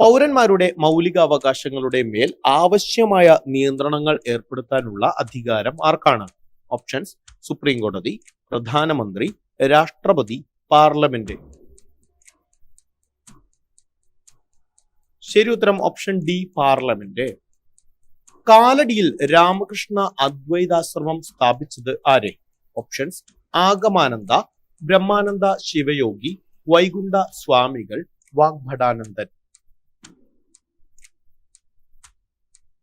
പൗരന്മാരുടെ മൗലിക അവകാശങ്ങളുടെ മേൽ ആവശ്യമായ നിയന്ത്രണങ്ങൾ ഏർപ്പെടുത്താനുള്ള അധികാരം ആർക്കാണ്? ഓപ്ഷൻസ് സുപ്രീം കോടതി പ്രധാനമന്ത്രി രാഷ്ട്രപതി പാർലമെന്റ്. ശരി ഉത്തരം ഓപ്ഷൻ ഡി പാർലമെന്റ്. കാലടിയിൽ രാമകൃഷ്ണ അദ്വൈതാശ്രമം സ്ഥാപിച്ചത് ആരെ? ഓപ്ഷൻസ് ആഗമാനന്ദ ബ്രഹ്മാനന്ദ ശിവയോഗി വൈകുണ്ഠ സ്വാമികൾ വാഗ്ഭടാനന്ദൻ.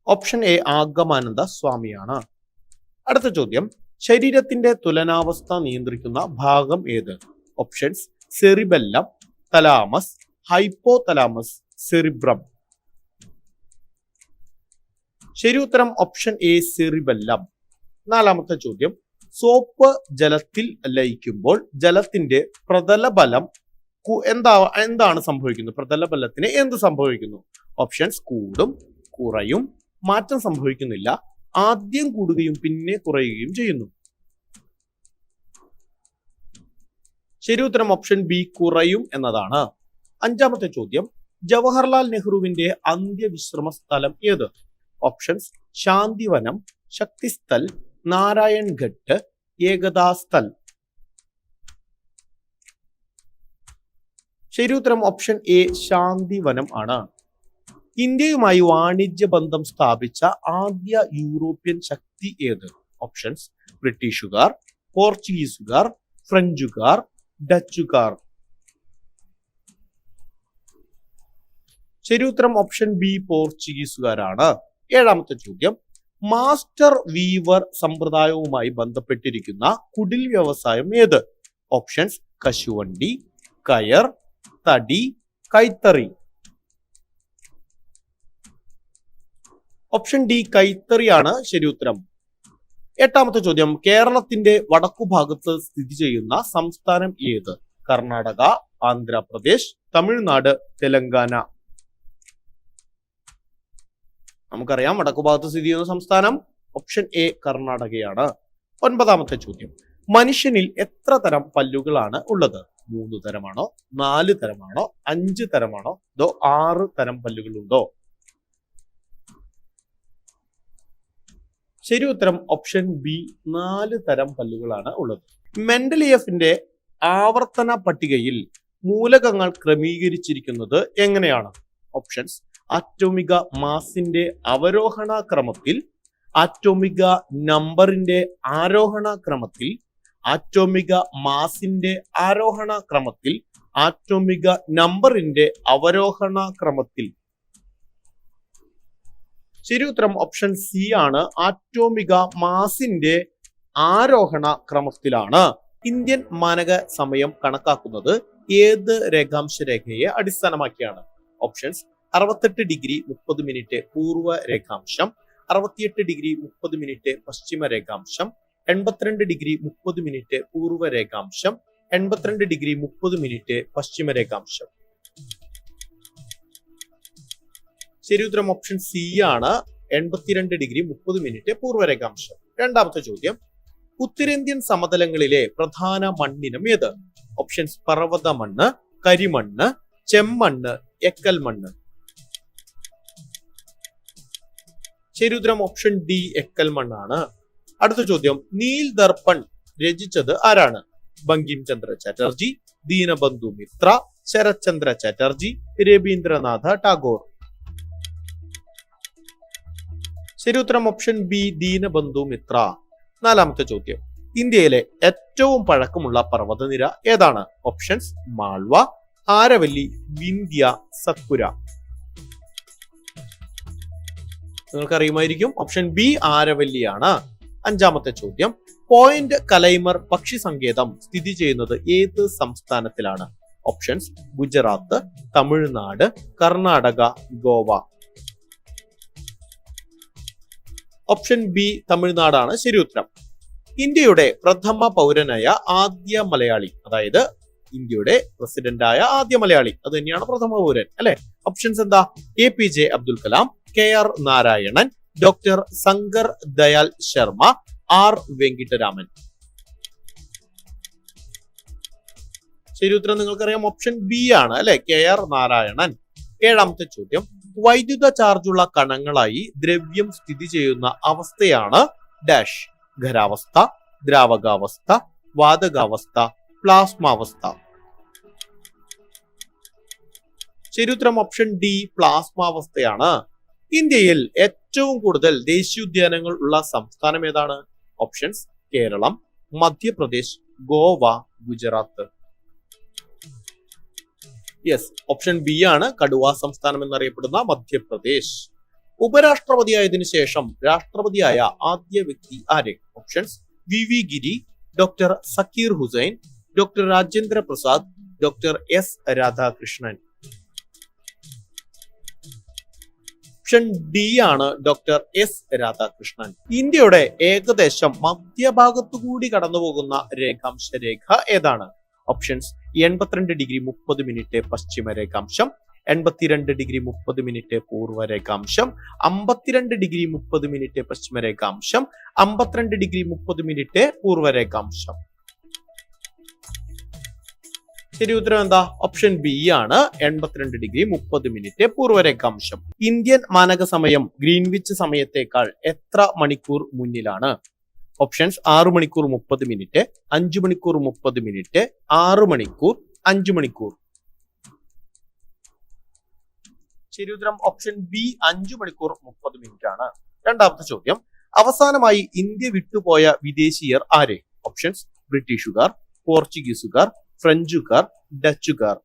ഓപ്ഷൻ എ ആഗമാനന്ദ സ്വാമിയാണ്. അടുത്ത ചോദ്യം. ശരീരത്തിന്റെ തുലനാവസ്ഥ നിയന്ത്രിക്കുന്ന ഭാഗം ഏത്? Options cerebellum thalamus hypothalamus cerebrum ശരി ഉത്തരം ഓപ്ഷൻ എ സെറിബെല്ലം. നാലാമത്തെ ചോദ്യം. സോപ്പ് ജലത്തിൽ ലയിക്കുമ്പോൾ ജലത്തിന്റെ പ്രതലബലം ബലം എന്താ എന്താണ് സംഭവിക്കുന്നത്? പ്രതലബലത്തിന് എന്ത് സംഭവിക്കുന്നു? ഓപ്ഷൻസ് കൂടും കുറയും മാറ്റം സംഭവിക്കുന്നില്ല. ആദ്യം കൂടുകയും പിന്നെ കുറയുകയും ചെയ്യുന്നു. ശരി ഉത്തരം ഓപ്ഷൻ ബി കുറയും എന്നതാണ്. അഞ്ചാമത്തെ ചോദ്യം ജവഹർലാൽ നെഹ്റുവിന്റെ അന്ത്യവിശ്രമ സ്ഥലം ഏത്? ഓപ്ഷൻസ് ശാന്തിവനം ശക്തിസ്ഥൽ നാരായൺ ഘട്ട് ഏകതാ സ്ഥൽ ശരി ഉത്തരം ഓപ്ഷൻ എ ശാന്തിവനം ആണ്. ഇന്ത്യയുമായി വാണിജ്യ ബന്ധം സ്ഥാപിച്ച ആദ്യ യൂറോപ്യൻ ശക്തി ഏത്? ഓപ്ഷൻസ് ബ്രിട്ടീഷുകാർ പോർച്ചുഗീസുകാർ ഫ്രഞ്ചുകാർ ഡച്ചുകാർ. ശരി ഉത്തരം ഓപ്ഷൻ ബി പോർച്ചുഗീസുകാരാണ്. ഏഴാമത്തെ ചോദ്യം. മാസ്റ്റർ വീവർ സമ്പ്രദായവുമായി ബന്ധപ്പെട്ടിരിക്കുന്ന കുടിൽ വ്യവസായം ഏത്? ഓപ്ഷൻസ് കശുവണ്ടി കയർ തടി കൈത്തറി. ഓപ്ഷൻ ഡി കൈത്തറിയാണ് ശരി ഉത്തരം. എട്ടാമത്തെ ചോദ്യം കേരളത്തിന്റെ വടക്കു ഭാഗത്ത് സ്ഥിതി ചെയ്യുന്ന സംസ്ഥാനം ഏത്? കർണാടക ആന്ധ്രാപ്രദേശ് തമിഴ്നാട് തെലങ്കാന. നമുക്കറിയാം വടക്കു ഭാഗത്ത് സ്ഥിതി ചെയ്യുന്ന സംസ്ഥാനം ഓപ്ഷൻ എ കർണാടകയാണ്. ഒൻപതാമത്തെ ചോദ്യം മനുഷ്യനിൽ എത്ര തരം പല്ലുകളാണ് ഉള്ളത്? മൂന്ന് തരമാണോ? നാല് തരമാണോ? അഞ്ച് തരമാണോ? അതോ ആറ് തരം പല്ലുകളുണ്ടോ? ശരി ഉത്തരം ഓപ്ഷൻ ബി നാല് തരം പല്ലുകളാണ് ഉള്ളത്. മെന്റലിയഫിന്റെ ആവർത്തന പട്ടികയിൽ മൂലകങ്ങൾ ക്രമീകരിച്ചിരിക്കുന്നത് എങ്ങനെയാണ്? ഓപ്ഷൻസ് അറ്റോമിക മാസിന്റെ അവരോഹണ ക്രമത്തിൽ അറ്റോമിക നമ്പറിന്റെ ആരോഹണ ക്രമത്തിൽ ആറ്റോമിക മാസിന്റെ ആരോഹണ ക്രമത്തിൽ ആറ്റോമിക നമ്പറിന്റെ അവരോഹണ ക്രമത്തിൽ ശരി ഉത്തരം ഓപ്ഷൻ സി ആണ്. ആറ്റോമിക മാസിന്റെ ആരോഹണ ക്രമത്തിലാണ്. ഇന്ത്യൻ മാനക സമയം കണക്കാക്കുന്നത് ഏത് രേഖാംശ രേഖയെ അടിസ്ഥാനമാക്കിയാണ്? ഓപ്ഷൻസ് അറുപത്തെട്ട് ഡിഗ്രി മുപ്പത് മിനിറ്റ് പൂർവ രേഖാംശം അറുപത്തിയെട്ട് ഡിഗ്രി മുപ്പത് മിനിറ്റ് പശ്ചിമ രേഖാംശം എൺപത്തിരണ്ട് ഡിഗ്രി മുപ്പത് മിനിറ്റ് പൂർവ രേഖാംശം എൺപത്തിരണ്ട് ഡിഗ്രി മുപ്പത് മിനിറ്റ് പശ്ചിമ രേഖാംശം. ശരി ഉത്തരം ഓപ്ഷൻ സി ആണ് എൺപത്തിരണ്ട് ഡിഗ്രി മുപ്പത് മിനിറ്റ് പൂർവരേഖാംശം രണ്ടാമത്തെ ചോദ്യം ഉത്തരേന്ത്യൻ സമതലങ്ങളിലെ പ്രധാന മണ്ണിനം ഏത്? ഓപ്ഷൻസ് പർവത മണ്ണ് കരിമണ്ണ് ചെമ്മണ്ണ് എക്കൽ മണ്ണ്. ശരി ഉത്തരം ഓപ്ഷൻ ഡി എക്കൽ മണ്ണാണ്. അടുത്ത ചോദ്യം നീൽ ദർപ്പൺ രചിച്ചത് ആരാണ്? ബങ്കിം ചന്ദ്ര ചാറ്റർജി ദീനബന്ധു മിത്ര ശരത്ചന്ദ്ര ചാറ്റർജി രവീന്ദ്രനാഥ ടാഗോർ. ശരി ഉത്തരം ഓപ്ഷൻ ബി ദീനബന്ധു മിത്ര. നാലാമത്തെ ചോദ്യം. ഇന്ത്യയിലെ ഏറ്റവും പഴക്കമുള്ള പർവതനിര ഏതാണ്? ഓപ്ഷൻസ് മാൾവ ആരവല്ലി വിന്ധ്യ സത്പുര. നിങ്ങൾക്ക് അറിയുമായിരിക്കും ഓപ്ഷൻ ബി ആരവല്ലിയാണ്. അഞ്ചാമത്തെ ചോദ്യം. പോയിന്റ് കലൈമർ പക്ഷി സങ്കേതം സ്ഥിതി ചെയ്യുന്നത് ഏത് സംസ്ഥാനത്തിലാണ്? Options Gujarat Tamil Nadu Karnataka Goa. Option B തമിഴ്നാടാണ് ശരി ഉത്തരം ഇന്ത്യയുടെ പ്രഥമ പൗരനായ ആദ്യ മലയാളി അതായത് ഇന്ത്യയുടെ പ്രസിഡന്റായ ആദ്യ മലയാളി അത് തന്നെയാണ് പ്രഥമ പൗരൻ അല്ലെ? ഓപ്ഷൻസ് എന്താ? A P J Abdul Kalam K R Narayanan doctor Shankar Dayal Sharma R Venkataraman ശരി ഉത്തരം നിങ്ങൾക്കറിയാം ഓപ്ഷൻ ബി ആണ് അല്ലെ? കെ ആർ നാരായണൻ ഏഴാമത്തെ ചോദ്യം വൈദ്യുത ചാർജുള്ള കണങ്ങളായി ദ്രവ്യം സ്ഥിതി ചെയ്യുന്ന അവസ്ഥയാണ് ഡാഷ്. ഖരാവസ്ഥ ദ്രാവകാവസ്ഥ വാതകാവസ്ഥ പ്ലാസ്മാവസ്ഥ. ശരിയുത്തരം ഓപ്ഷൻ ഡി പ്ലാസ്മാവസ്ഥയാണ്. ഇന്ത്യയിൽ ഏറ്റവും കൂടുതൽ ദേശീയോദ്യാനങ്ങൾ ഉള്ള സംസ്ഥാനം ഏതാണ്? Options Keralam Madhya Pradesh Goa Gujarat. Yes option B ആണ് കടുവ സംസ്ഥാനം എന്നറിയപ്പെടുന്ന മധ്യപ്രദേശ്. ഉപരാഷ്ട്രപതിയായതിനു ശേഷം രാഷ്ട്രപതിയായ ആദ്യ വ്യക്തി ആര്? Options V V Giri doctor Zakir Hussain doctor Rajendra Prasad doctor S Radhakrishnan. Option D ആണ് ഡോക്ടർ എസ് രാധാകൃഷ്ണൻ. ഇന്ത്യയുടെ ഏകദേശം മധ്യഭാഗത്തുകൂടി കടന്നുപോകുന്ന രേഖാംശ രേഖ ഏതാണ്? ഓപ്ഷൻസ് എൺപത്തിരണ്ട് ഡിഗ്രി മുപ്പത് മിനിറ്റ് പശ്ചിമ രേഖാംശം എൺപത്തിരണ്ട് ഡിഗ്രി മുപ്പത് മിനിറ്റ് പൂർവ രേഖാംശം അമ്പത്തിരണ്ട് ഡിഗ്രി മുപ്പത് മിനിറ്റ് പശ്ചിമ രേഖാംശം അമ്പത്തിരണ്ട് ഡിഗ്രി മുപ്പത് മിനിറ്റ് പൂർവ രേഖാംശം ശരി ഉത്തരം എന്താ? ഓപ്ഷൻ ബി ആണ്. എൺപത്തിരണ്ട് ഡിഗ്രി മുപ്പത് മിനിറ്റ് പൂർവരേഖാംശം. ഇന്ത്യൻ മാനക സമയം ഗ്രീൻവിച്ച് സമയത്തേക്കാൾ എത്ര മണിക്കൂർ മുന്നിലാണ്? ഓപ്ഷൻസ് ആറ് മണിക്കൂർ മുപ്പത് മിനിറ്റ് അഞ്ചു മണിക്കൂർ മുപ്പത് മിനിറ്റ് ആറ് മണിക്കൂർ അഞ്ചു മണിക്കൂർ. ശരി ഓപ്ഷൻ ബി അഞ്ചു മണിക്കൂർ മുപ്പത് മിനിറ്റ് ആണ് രണ്ടാമത്തെ ചോദ്യം അവസാനമായി ഇന്ത്യ വിട്ടുപോയ വിദേശീയർ ആരെ? ഓപ്ഷൻസ് ബ്രിട്ടീഷുകാർ പോർച്ചുഗീസുകാർ ഫ്രഞ്ചുകാർ ഡച്ചുകാർ.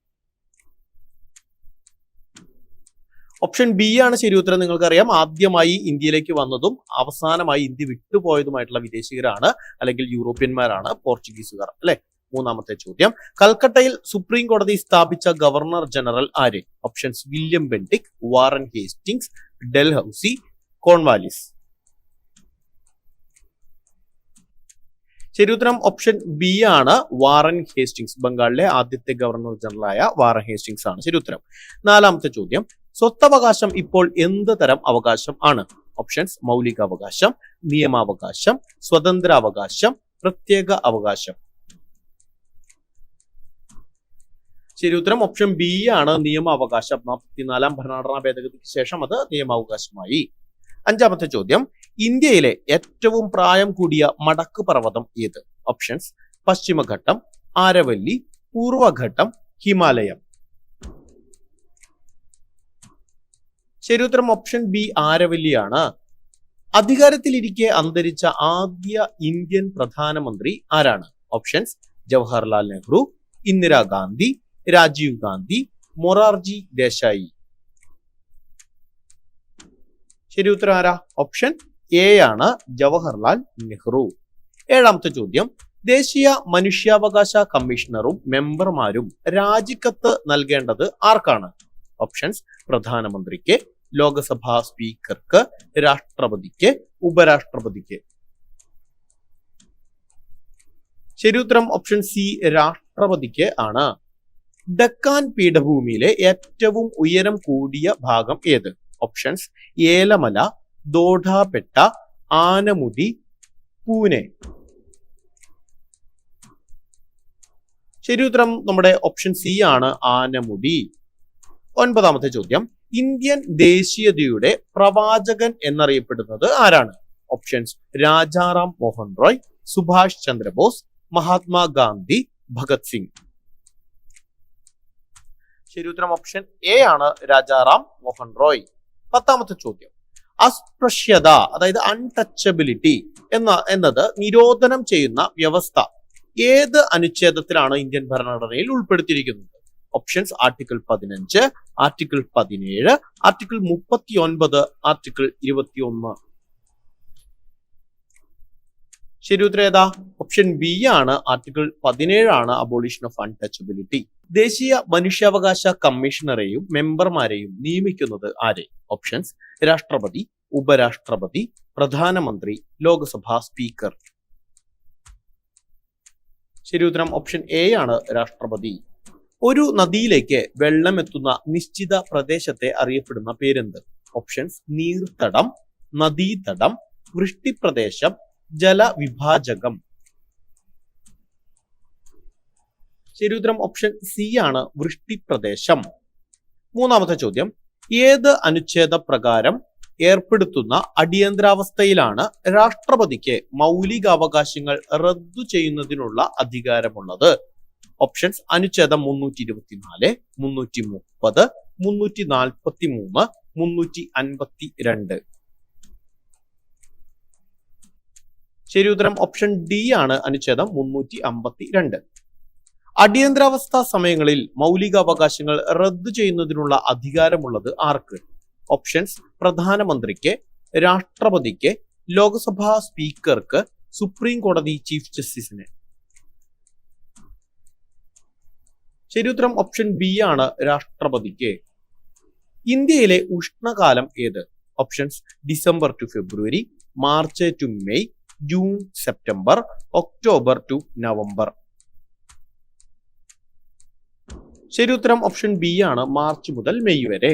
ഓപ്ഷൻ ബി ആണ് ശരി ഉത്തരം നിങ്ങൾക്കറിയാം. ആദ്യമായി ഇന്ത്യയിലേക്ക് വന്നതും അവസാനമായി ഇന്ത്യ വിട്ടുപോയതുമായിട്ടുള്ള വിദേശികരാണ് അല്ലെങ്കിൽ യൂറോപ്യന്മാരാണ് പോർച്ചുഗീസുകാർ അല്ലെ? മൂന്നാമത്തെ ചോദ്യം. കൽക്കട്ടയിൽ സുപ്രീം കോടതി സ്ഥാപിച്ച ഗവർണർ ജനറൽ ആര്? Options William Bentinck Warren Hastings Dalhousie Cornwallis. ശരി ഉത്തരം ഓപ്ഷൻ ബി ആണ്. വാറൻ ഹേസ്റ്റിംഗ്സ് ബംഗാളിലെ ആദ്യത്തെ ഗവർണർ ജനറലായ വാറൻ ഹേസ്റ്റിംഗ്സ് ആണ്. ശരി ഉത്തരം. നാലാമത്തെ ചോദ്യം. സ്വത്തവകാശം ഇപ്പോൾ എന്ത് തരം അവകാശം ആണ്? ഓപ്ഷൻസ് മൗലിക അവകാശം നിയമാവകാശം സ്വതന്ത്രാവകാശം പ്രത്യേക അവകാശം. ശരി ഉത്തരം ഓപ്ഷൻ ബി ആണ്. നിയമാവകാശം. നാൽപ്പത്തിനാലാം ഭരണഘടനാ ഭേദഗതിക്ക് ശേഷം അത് നിയമാവകാശമായി. അഞ്ചാമത്തെ ചോദ്യം. ഇന്ത്യയിലെ ഏറ്റവും പ്രായം കൂടിയ മടക്ക് പർവതം ഏത്? ഓപ്ഷൻസ് പശ്ചിമഘട്ടം ആരവല്ലി പൂർവഘട്ടം ഹിമാലയം. ശരി ഉത്തരം ഓപ്ഷൻ ബി ആരവല്ലിയാണ് അധികാരത്തിലിരിക്കെ അന്തരിച്ച ആദ്യ ഇന്ത്യൻ പ്രധാനമന്ത്രി ആരാണ്? ഓപ്ഷൻസ് ജവഹർലാൽ നെഹ്റു ഇന്ദിരാഗാന്ധി രാജീവ് ഗാന്ധി മൊറാർജി ദേശായി. ശരി ഉത്തരം ആരാ? ഓപ്ഷൻ എ ആണ് ജവഹർലാൽ നെഹ്റു. ഏഴാമത്തെ ചോദ്യം. ദേശീയ മനുഷ്യാവകാശ കമ്മീഷണറും മെമ്പർമാരും രാജിക്കത്ത് നൽകേണ്ടത് ആർക്കാണ്? ഓപ്ഷൻസ് പ്രധാനമന്ത്രിക്ക് ലോകസഭാ സ്പീക്കർക്ക് രാഷ്ട്രപതിക്ക് ഉപരാഷ്ട്രപതിക്ക്. ശരി ഉത്തരം ഓപ്ഷൻ സി രാഷ്ട്രപതിക്ക് ആണ്. ഡക്കാൻ പീഠഭൂമിയിലെ ഏറ്റവും ഉയരം കൂടിയ ഭാഗം ഏത്? ഓപ്ഷൻസ് ഏലമല ദോഢാപെട്ട ആനമുടി പൂനെ. ശരി ഉത്തരം നമ്മുടെ ഓപ്ഷൻ സി ആണ് ആനമുടി. ഒൻപതാമത്തെ ചോദ്യം. ഇന്ത്യൻ ദേശീയതയുടെ പ്രവാചകൻ എന്നറിയപ്പെടുന്നത് ആരാണ്? ഓപ്ഷൻസ് രാജാറാം മോഹൻ റോയ് സുഭാഷ് ചന്ദ്രബോസ് മഹാത്മാഗാന്ധി ഭഗത് സിംഗ്. ശരി ഉത്തരം ഓപ്ഷൻ എ ആണ് രാജാറാം മോഹൻ റോയ്. പത്താമത്തെ ചോദ്യം. അസ്പൃശ്യത അതായത് അൺടച്ചബിലിറ്റി എന്ന എന്നത് നിരോധനം ചെയ്യുന്ന വ്യവസ്ഥ ഏത് അനുച്ഛേദത്തിലാണ് ഇന്ത്യൻ ഭരണഘടനയിൽ ഉൾപ്പെടുത്തിയിരിക്കുന്നത്? ഓപ്ഷൻസ് ആർട്ടിക്കിൾ പതിനഞ്ച് ആർട്ടിക്കിൾ പതിനേഴ് ആർട്ടിക്കിൾ മുപ്പത്തി ഒൻപത് ആർട്ടിക്കിൾ ഇരുപത്തി ഒന്ന് ശരി ഉത്തരം ഏതാ? ഓപ്ഷൻ ബി ആണ് ആർട്ടിക്കിൾ പതിനേഴാണ് അബോളിഷൻ ഓഫ് അൺടച്ചബിലിറ്റി ദേശീയ മനുഷ്യാവകാശ കമ്മീഷണറെയും മെമ്പർമാരെയും നിയമിക്കുന്നത് ആരെ? ഓപ്ഷൻസ് രാഷ്ട്രപതി ഉപരാഷ്ട്രപതി പ്രധാനമന്ത്രി ലോക്സഭാ സ്പീക്കർ. ശരി ഉത്തരം ഓപ്ഷൻ എ ആണ് രാഷ്ട്രപതി. ഒരു നദിയിലേക്ക് വെള്ളം എത്തുന്ന നിശ്ചിത പ്രദേശത്തെ അറിയപ്പെടുന്ന പേരെന്ത്? ഓപ്ഷൻസ് നീർത്തടം നദീതടം വൃഷ്ടിപ്രദേശം ജലവിഭാജകം. ശരി ഉത്തരം ഓപ്ഷൻ സി ആണ് വൃഷ്ടിപ്രദേശം. മൂന്നാമത്തെ ചോദ്യം ഏത് അനുച്ഛേദ പ്രകാരം ഏർപ്പെടുത്തുന്ന അടിയന്തരാവസ്ഥയിലാണ് രാഷ്ട്രപതിക്ക് മൗലികാവകാശങ്ങൾ റദ്ദു ചെയ്യുന്നതിനുള്ള അധികാരമുള്ളത്? ഓപ്ഷൻസ് അനുച്ഛേദം മുന്നൂറ്റി ഇരുപത്തിനാല് മുന്നൂറ്റി മുപ്പത് മുന്നൂറ്റി നാൽപ്പത്തി മൂന്ന് മുന്നൂറ്റി അൻപത്തി രണ്ട് ശരി ഉത്തരം ഓപ്ഷൻ ഡി ആണ്. അനുച്ഛേദം മുന്നൂറ്റി അമ്പത്തി രണ്ട് അടിയന്തരാവസ്ഥ സമയങ്ങളിൽ മൗലികാവകാശങ്ങൾ റദ്ദു ചെയ്യുന്നതിനുള്ള അധികാരമുള്ളത് ആർക്ക്? ഓപ്ഷൻസ് പ്രധാനമന്ത്രിക്ക് രാഷ്ട്രപതിക്ക് ലോക്സഭാ സ്പീക്കർക്ക് സുപ്രീം കോടതി ചീഫ് ജസ്റ്റിസിന്. ശരി ഉത്തരം ഓപ്ഷൻ ബി ആണ് രാഷ്ട്രപതിക്ക്. ഇന്ത്യയിലെ ഉഷ്ണകാലം ഏത്? Options December to February March to May June September October to November ശരി ഉത്തരം ഓപ്ഷൻ ബി ആണ് മാർച്ച് മുതൽ മെയ് വരെ.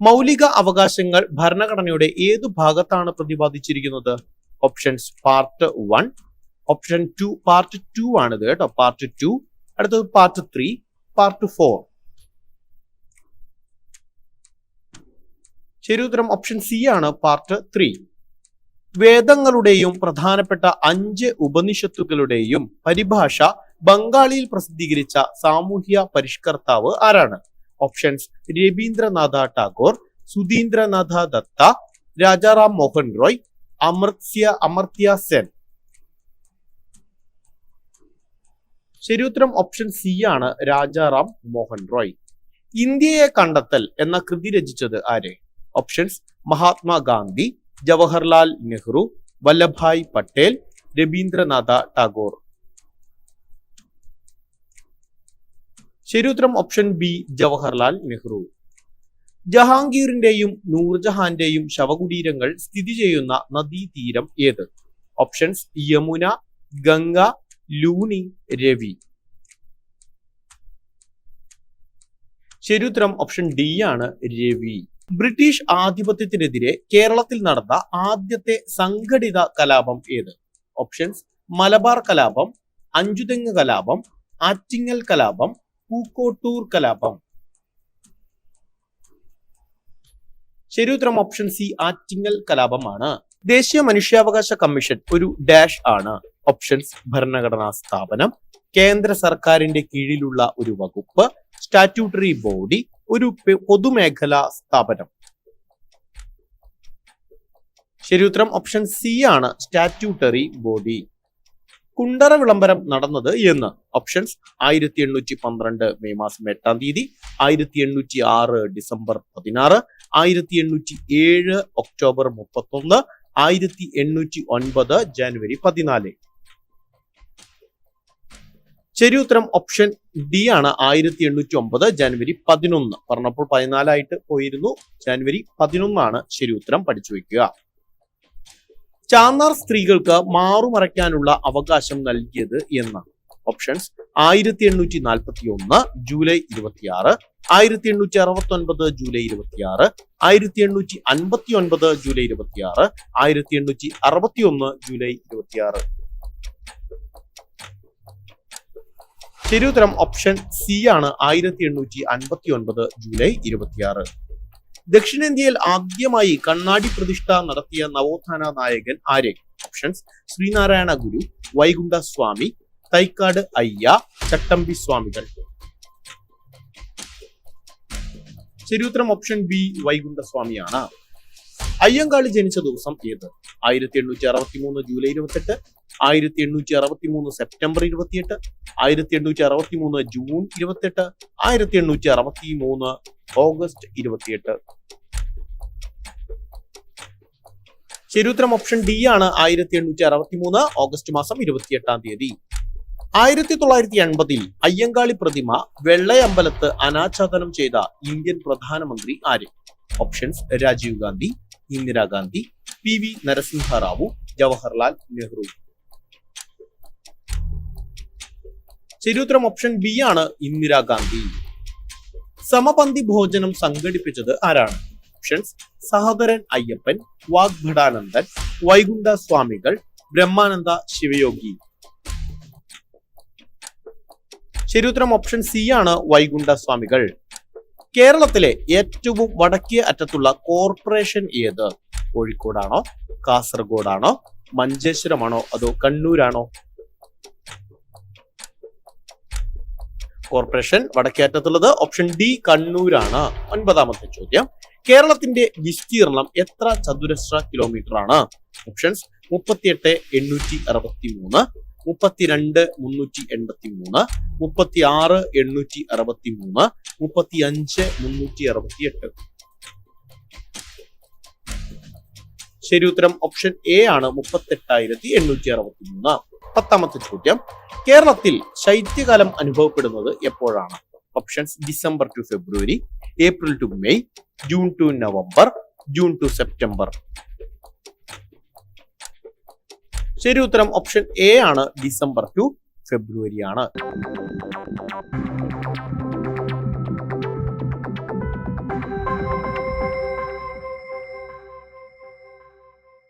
മൗലിക അവകാശങ്ങൾ ഭരണഘടനയുടെ ഏത് ഭാഗത്താണ് പ്രതിപാദിച്ചിരിക്കുന്നത്? Options part one option two part two ആണിത് കേട്ടോ. പാർട്ട് ടു അടുത്തത് പാർട്ട് ത്രീ പാർട്ട് ഫോർ ശരിയുത്തരം ഓപ്ഷൻ സി ആണ് പാർട്ട് ത്രീ വേദങ്ങളുടെയും പ്രധാനപ്പെട്ട അഞ്ച് ഉപനിഷത്തുകളുടെയും പരിഭാഷ ബംഗാളിയിൽ പ്രസിദ്ധീകരിച്ച സാമൂഹ്യ പരിഷ്കർത്താവ് ആരാണ്? ഓപ്ഷൻസ് രവീന്ദ്രനാഥ ടാഗോർ സുധീന്ദ്രനാഥ ദത്ത രാജാറാം മോഹൻ റോയ് അമർത്യ അമർത്യ സെൻ. ശരി ഉത്തരം ഓപ്ഷൻ സി ആണ് രാജാറാം മോഹൻ റോയ്. ഇന്ത്യയെ കണ്ടെത്തൽ എന്ന കൃതി രചിച്ചത് ആരെ? ഓപ്ഷൻസ് മഹാത്മാഗാന്ധി ജവഹർലാൽ നെഹ്റു വല്ലഭായ് പട്ടേൽ രവീന്ദ്രനാഥ ടാഗോർ. ശരിയുത്തരം ഓപ്ഷൻ ബി ജവഹർലാൽ നെഹ്റു. ജഹാംഗീറിന്റെയും നൂർജഹാന്റെയും ശവകുടീരങ്ങൾ സ്ഥിതി ചെയ്യുന്ന നദീതീരം ഏത്? ഓപ്ഷൻസ് യമുന ഗംഗ ലൂണി രവി. ശരി ഉത്തരം ഓപ്ഷൻ ഡി ആണ് രവി. ബ്രിട്ടീഷ് ആധിപത്യത്തിനെതിരെ കേരളത്തിൽ നടന്ന ആദ്യത്തെ സംഘടിത കലാപം ഏത്? ഓപ്ഷൻസ് മലബാർ കലാപം അഞ്ചുതെങ്ങ് കലാപം ആറ്റിങ്ങൽ കലാപം പൂക്കോട്ടൂർ കലാപം. ശരിയുത്തരം ഓപ്ഷൻ സി ആറ്റിങ്ങൽ കലാപമാണ്. ദേശീയ മനുഷ്യാവകാശ കമ്മീഷൻ ഒരു ഡാഷ് ആണ്. ഓപ്ഷൻസ് ഭരണഘടനാ സ്ഥാപനം കേന്ദ്ര സർക്കാരിന്റെ കീഴിലുള്ള ഒരു വകുപ്പ് സ്റ്റാറ്റ്യൂട്ടറി ബോഡി ഒരു പൊതുമേഖലാ സ്ഥാപനം. ശരി ഉത്തരം ഓപ്ഷൻ സി ആണ് സ്റ്റാറ്റ്യൂട്ടറി ബോഡി കുണ്ടറ വിളംബരം നടന്നത് എന്ന്. ഓപ്ഷൻസ് ആയിരത്തി എണ്ണൂറ്റി പന്ത്രണ്ട് മെയ് മാസം എട്ടാം തീയതി ആയിരത്തി എണ്ണൂറ്റി ആറ് ഡിസംബർ പതിനാറ് ആയിരത്തി എണ്ണൂറ്റി ഏഴ് ഒക്ടോബർ മുപ്പത്തൊന്ന് ആയിരത്തി എണ്ണൂറ്റി ഒൻപത് ജനുവരി പതിനാല്. ശരി ഉത്തരം ഓപ്ഷൻ ഡി ആണ് ആയിരത്തി എണ്ണൂറ്റി ഒമ്പത് ജനുവരി പതിനൊന്ന്. പറഞ്ഞപ്പോൾ പതിനാലായിട്ട് പോയിരുന്നു. ജനുവരി പതിനൊന്നാണ് ശരി ഉത്തരം പഠിച്ചു വെക്കുക. ചാന്നാർ സ്ത്രീകൾക്ക് മാറുമറയ്ക്കാനുള്ള അവകാശം നൽകിയത് എന്നാണ്. ഓപ്ഷൻസ് ആയിരത്തി എണ്ണൂറ്റി നാൽപ്പത്തി ഒന്ന് ജൂലൈ ഇരുപത്തിയാറ് ആയിരത്തി എണ്ണൂറ്റി അറുപത്തി ഒൻപത് ജൂലൈ ഇരുപത്തിയാറ് ആയിരത്തി എണ്ണൂറ്റി അൻപത്തി ഒൻപത് ജൂലൈ ഇരുപത്തിയാറ് ആയിരത്തി എണ്ണൂറ്റി അറുപത്തി ഒന്ന് ജൂലൈ ഇരുപത്തിയാറ്. ശരി ഉത്തരം ഓപ്ഷൻ സി ആണ് ആയിരത്തി എണ്ണൂറ്റി അൻപത്തി ഒൻപത് ജൂലൈ ഇരുപത്തിയാറ്. ദക്ഷിണേന്ത്യയിൽ ആദ്യമായി കണ്ണാടി പ്രതിഷ്ഠ നടത്തിയ നവോത്ഥാന നായകൻ ആര്? ഓപ്ഷൻസ് ശ്രീനാരായണ ഗുരു വൈകുണ്ഠ സ്വാമി തൈക്കാട് അയ്യ ചട്ടമ്പി സ്വാമികൾ. ശരി ഉത്തരം ഓപ്ഷൻ ബി വൈകുണ്ഠ സ്വാമിയാണ്. അയ്യങ്കാളി ജനിച്ച ദിവസം ഏത്? ആയിരത്തി എണ്ണൂറ്റി അറുപത്തി മൂന്ന് ജൂലൈ ഇരുപത്തെട്ട് ആയിരത്തി എണ്ണൂറ്റി അറുപത്തി മൂന്ന് സെപ്റ്റംബർ ഇരുപത്തിയെട്ട് ആയിരത്തി എണ്ണൂറ്റി അറുപത്തി മൂന്ന് ജൂൺ ഇരുപത്തെട്ട് ആയിരത്തി എണ്ണൂറ്റി അറുപത്തി മൂന്ന് ഓഗസ്റ്റ് ഇരുപത്തിയെട്ട്. ശരിയുത്തരം ഓപ്ഷൻ ഡി ആണ് ആയിരത്തി എണ്ണൂറ്റി അറുപത്തി മൂന്ന് ഓഗസ്റ്റ് മാസം ഇരുപത്തിയെട്ടാം തീയതി. ആയിരത്തി തൊള്ളായിരത്തി എൺപതിൽ അയ്യങ്കാളി പ്രതിമ വെള്ളയമ്പലത്ത് അനാച്ഛാദനം ചെയ്ത ഇന്ത്യൻ പ്രധാനമന്ത്രി ആര്? Options Rajiv Gandhi Indira Gandhi P V Narasimha Rao Jawaharlal Nehru. ശരിയുത്തരം ഓപ്ഷൻ ബി ആണ് ഇന്ദിരാഗാന്ധി. സമപന്തി ഭോജനം സംഘടിപ്പിച്ചത് ആരാണ്? ഓപ്ഷൻസ് സഹോദരൻ അയ്യപ്പൻ വാഗ്ഭടാനന്ദൻ വൈകുണ്ഠ സ്വാമികൾ ബ്രഹ്മാനന്ദ ശിവയോഗി. ശരിയുത്തരം ഓപ്ഷൻ സി ആണ് വൈകുണ്ഠ സ്വാമികൾ. കേരളത്തിലെ ഏറ്റവും വടക്കേ അറ്റത്തുള്ള കോർപ്പറേഷൻ ഏത്? കോഴിക്കോടാണോ കാസർഗോഡാണോ മഞ്ചേശ്വരമാണോ അതോ കണ്ണൂരാണോ? കോർപ്പറേഷൻ വടക്കേ അറ്റത്തുള്ളത് ഓപ്ഷൻ ഡി കണ്ണൂരാണ്. ഒൻപതാമത്തെ ചോദ്യം. കേരളത്തിന്റെ വിസ്തീർണം എത്ര ചതുരശ്ര കിലോമീറ്റർ ആണ്? ഓപ്ഷൻസ് മുപ്പത്തിയെട്ട് എണ്ണൂറ്റി അറുപത്തി മൂന്ന് മുപ്പത്തിരണ്ട് മുന്നൂറ്റി എൺപത്തി മൂന്ന് മുപ്പത്തി ആറ് എണ്ണൂറ്റി അറുപത്തി മൂന്ന് മുപ്പത്തി അഞ്ച് മുന്നൂറ്റി അറുപത്തി എട്ട് ശരി ഉത്തരം ഓപ്ഷൻ എ ആണ്. മുപ്പത്തെട്ടായിരത്തി എണ്ണൂറ്റി അറുപത്തി മൂന്ന് പത്താമത്തെ ചോദ്യം. കേരളത്തിൽ ശൈത്യകാലം അനുഭവപ്പെടുന്നത് എപ്പോഴാണ്? Options December to February April to May June to November June to September ശരി ഉത്തരം ഓപ്ഷൻ എ ആണ്. ഡിസംബർ ടു ഫെബ്രുവരി ആണ്